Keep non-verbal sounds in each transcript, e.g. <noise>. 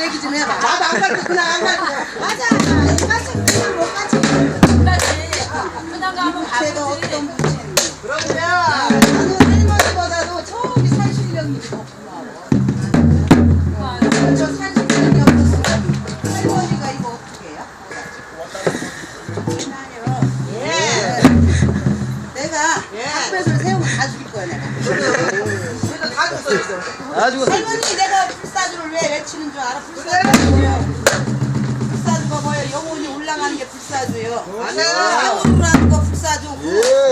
얘기 좀 해봐. 나도 안 가르쳐 그냥 안 가르쳐 맞아. 그냥 못 가지. 그냥 가면 제 줬어 있어. 할머니 내가 불사조를 왜 외치는 줄 알아? 불사조가 뭐예요? 불사조가 뭐예요? 영혼이 올라가는 게 불사조예요. 맞아요 세월호라는 거 불사조고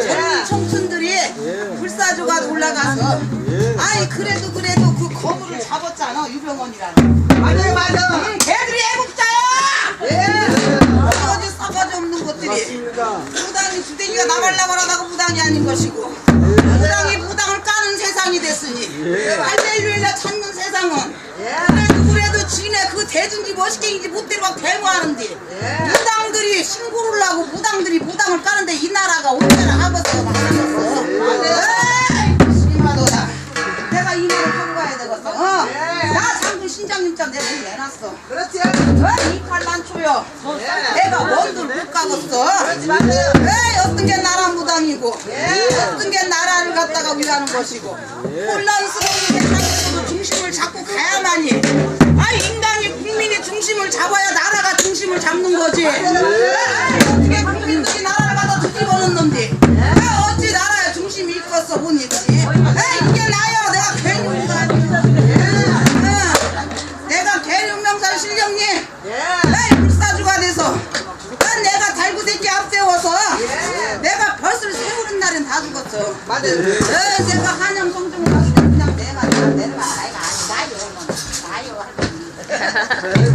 젊은 청춘들이 불사조가 올라가서 아니 그래도 그래도 그 거물을 잡았잖아 유병원이라는 맞아요 맞아요 응, 걔들이 애국자야! 예. 싸가지 싸가지 없는 것들이. 무당이 주댕이가 나발나발하다가 무당이 아닌 것이고. 까는 됐으니 할렐루야 찾는 세상은? 그래도 그래도 지네 그 대중지 멋있게인지 못대로 막 대모하는데 무당들이 신고를 하고 무당들이 무당을 까는데 이 나라가 얼마나 하겠어 에이 심하도다. 내가 이 말을 통과해야 되겠어. 어. 나 장군 신장님자 내가 내놨어. 그렇지. 어, 이팔 난초요. 내가 원들 못 가겠어. 맞아요. 에이 어떤 게 나라 무당이고 어떤 게 나라를 갖다가 위하는 것이고 혼란스러운 세상에서도 중심을 잡고 가야만이 아 인간이 국민이 중심을 잡아야 나라가 중심을 잡는 거지. 에이, 어떻게 국민들이 나라를 갖다 뒤집어놓는 놈지 아, 어찌 나라에 중심이 있겠어 못 있지. 에이 이게 나요 내가 괜히 응. 내가 계룡명산 실령님 에이 불사주가 돼서 난 내가 달구새끼 앞세워서 내가 벼슬 세우는 날엔 다 죽었어 맞아요. 내가 한양 성중을 갔을 때 그냥 내가 다 내가 나이가 아니 나요. 뭐 나요 <laughs>